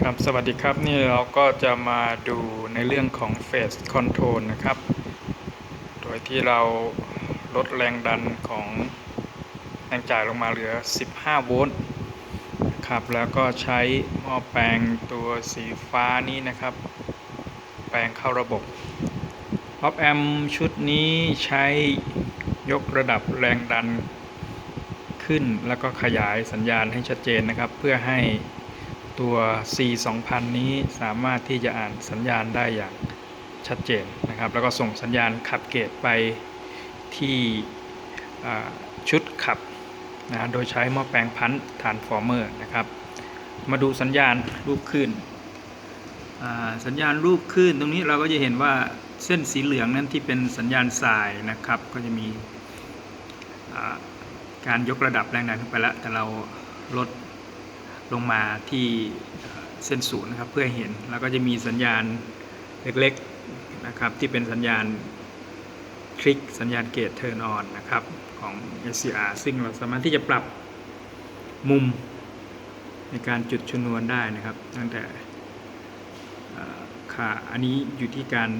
ครับสวัสดีครับนี่เราก็จะมาดูในเรื่องของ Phase Control นะครับ โดยที่เราลดแรงดันของแรงจ่ายลงมาเหลือ 15 โวลต์ครับแล้วก็ใช้หม้อแปลงตัวสีฟ้านี้นะครับ แปลงเข้าระบบออฟแอมชุดนี้ใช้ยกระดับแรงดันขึ้นแล้วก็ขยายสัญญาณให้ชัดเจนนะครับ เพื่อให้ ตัว C 2000นี้สามารถที่จะอ่านสัญญาณได้อย่างชัดเจนนะครับ แล้วก็ส่งสัญญาณขับเกตไปที่ชุดขับนะโดยใช้หม้อแปลงพันฐานฟอร์เมอร์นะครับ มาดูสัญญาณรูปคลื่นสัญญาณรูปคลื่นตรงนี้เราก็จะเห็นว่าเส้นสีเหลืองนั้นที่เป็นสัญญาณสายนะครับ ก็จะมีการยกระดับแรงดันขึ้นไปแล้วแต่เราลด ลงมาที่เส้นศูนย์นะครับเพื่อเห็นแล้วก็จะมีสัญญาณเล็กๆนะครับที่เป็นสัญญาณคลิกสัญญาณเกตเทิร์นออนนะครับของ SCR ซึ่งเราสามารถที่จะปรับมุมในการจุดชนวนได้นะครับ ตั้งแต่อ่อค่าอันนี้อยู่ที่การ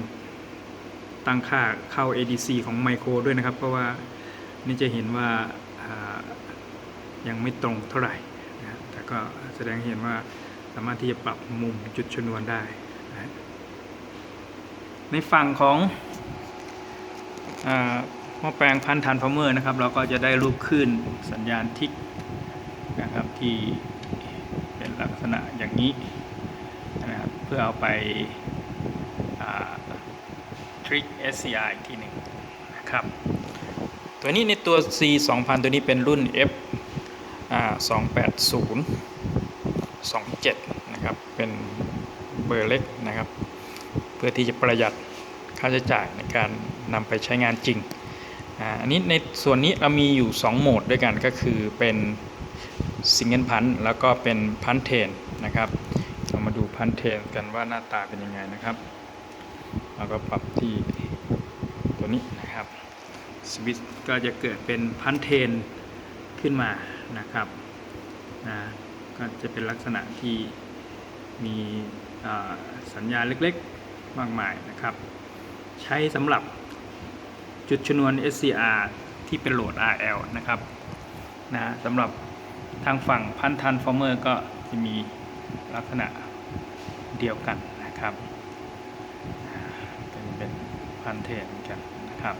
ตั้งค่าเข้า ADC ของไมโครด้วยนะครับ เพราะว่านี่จะเห็นว่ายังไม่ตรงเท่าไหร่ ก็แสดงเห็นว่าสามารถที่จะปรับมุมจุดชนวนได้นะฮะในฝั่งของหม้อแปลงพันธันพาวเมอร์นะครับ เราก็จะได้รูปคลื่นสัญญาณทิกนะครับที่เป็นลักษณะอย่างนี้นะครับเพื่อเอาไปทริก SCR อีกทีหนึ่งนะครับ ตัวนี้ในตัว C 2000 ตัวนี้เป็นรุ่น F อ่า280 27 นะครับ เป็นเบอร์เล็กนะครับ เพื่อที่จะประหยัดค่าใช้จ่ายในการนำไปใช้งานจริง อันนี้ในส่วนนี้เรามีอยู่ 2 โหมดด้วยกันก็คือเป็นซิงเกิลพันแล้วก็เป็นพันเทนนะครับ เรามาดูพันเทนกันว่าหน้าตาเป็นยังไงนะครับเราก็ปรับที่ตัวนี้นะครับสวิตก็จะเกิดเป็นพันเทนขึ้นมา นะครับนะก็จะเป็นลักษณะที่มีสัญญาณเล็กๆ มากมายนะครับ ใช้สำหรับจุดชนวน SCR ที่เป็นโหลด RL นะครับนะสำหรับทางฝั่งพันทันฟอร์เมอร์ก็จะมีลักษณะเดียวกันนะครับ เป็นเป็นพันเทนเหมือนกันนะครับ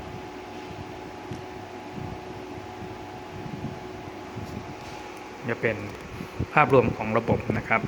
จะเป็นภาพรวมของระบบนะครับ